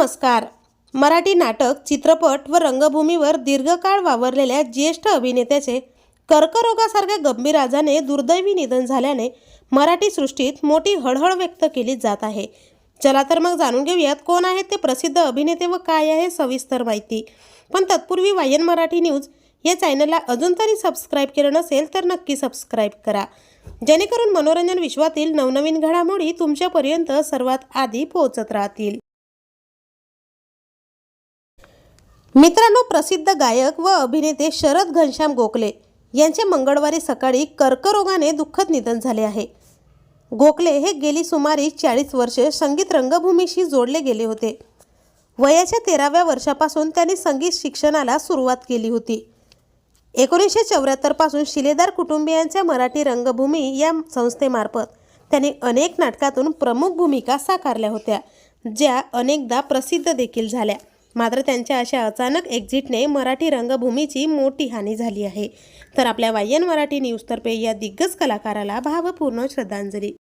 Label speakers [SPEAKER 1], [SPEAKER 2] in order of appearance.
[SPEAKER 1] नमस्कार. मराठी नाटक चित्रपट व रंगभूमीवर दीर्घकाळ वावरलेल्या ज्येष्ठ अभिनेत्याचे कर्करोगासारख्या गंभीर आजाने दुर्दैवी निधन झाल्याने मराठी सृष्टीत मोठी हळहळ व्यक्त केली जात आहे. चला तर मग जाणून घेऊयात कोण आहेत ते प्रसिद्ध अभिनेते व काय आहे सविस्तर माहिती. पण तत्पूर्वी वायन मराठी न्यूज या चॅनलला अजून तरी सबस्क्राईब केलं नसेल तर नक्की सबस्क्राईब करा. जेणेकरून मनोरंजन विश्वातील नवनवीन घडामोडी तुमच्यापर्यंत सर्वात आधी पोहोचत राहतील. मित्रांनो प्रसिद्ध गायक व अभिनेते शरद घनश्याम गोखले यांचे मंगळवारी सकाळी कर्करोगाने दुःखद निधन झाले आहे. गोखले हे गेली सुमारे चाळीस वर्षे संगीत रंगभूमीशी जोडले गेले होते. वयाच्या तेराव्या वर्षापासून त्यांनी संगीत शिक्षणाला सुरुवात केली होती. एकोणीसशे चौऱ्याहत्तरपासून शिलेदार कुटुंबियांच्या मराठी रंगभूमी या संस्थेमार्फत त्यांनी अनेक नाटकातून प्रमुख भूमिका साकारल्या होत्या ज्या अनेकदा प्रसिद्ध देखील झाल्या. मात्र त्यांच्या अशा अचानक एक्झिटने मराठी रंगभूमीची मोठी हानी झाली आहे. तर आपल्या वायन मराठी न्यूजतर्फे या दिग्गज कलाकाराला भावपूर्ण श्रद्धांजली.